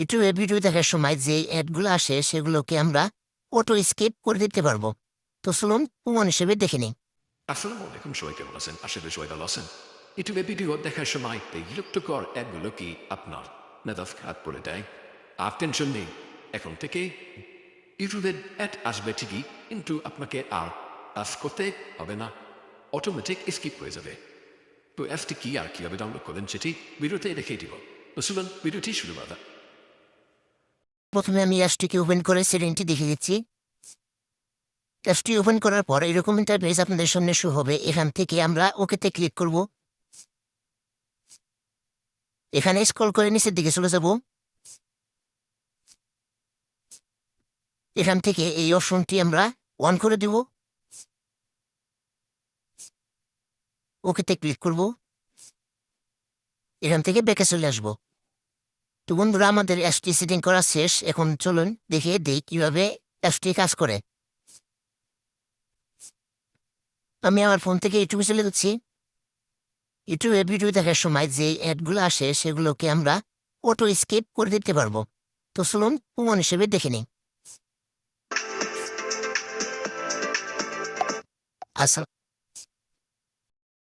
ইউটিউবে ভিডিও দেখার সময় যে অ্যাডগুলো আসে, সেগুলোকে আমরা অটো স্কেপ করে দিতে পারব। তো চলুন প্রমাণ হিসেবে দেখে নিই। আসসালামু আলাইকুম, সবাই কেমন আছেন? আশা করি সবাই ভালো আছেন। ইউটিউবে ভিডিও দেখার সময় এই বিরক্তকর অ্যাডগুলো কি আপনার মেজাজ খাত পড়ে দেয়? আর টেনশন নেই, এখন থেকে ইউটিউবের অ্যাড আসবে ঠিকই, কিন্তু আপনাকে আর কাজ করতে হবে না। অটোমেটিক স্কিপ হয়ে যাবে। তো অ্যাপটি কি আর কীভাবে ডাউনলোড করেন সেটি ভিডিওতে দেখিয়ে দিব। তো শুনুন ভিডিওটি শুরু করা। প্রথমে আমি অ্যাপসটিকে ওপেন করে সেটিংটি দেখে দিচ্ছি অ্যাপসটি ওপেন করার পর এরকম ইন্টারফেস আপনাদের সামনে শো হবে। এখান থেকে আমরা ওকেতে ক্লিক করব। এখানে স্ক্রল করে নিচের দিকে চলে যাব। এখান থেকে এই অপশনটি আমরা অন করে দেব। ওকেতে ক্লিক করব। এখান থেকে ব্যাকে চলে আসব। তো বন্ধুরা, আমাদের অ্যাপসটি সেটিং করা শেষ। এখন চলুন দেখে দিই কীভাবে অ্যাপসটি কাজ করে। আমি আমার ফোন থেকে ইউটিউবে চলে যাচ্ছি। ইউটিউবে ভিডিও দেখার সময় যে অ্যাডগুলো আসে, সেগুলোকে আমরা অটো স্কেপ করে দিতে পারব। তো চলুন প্রমাণ হিসেবে দেখে নিই। আসসালাম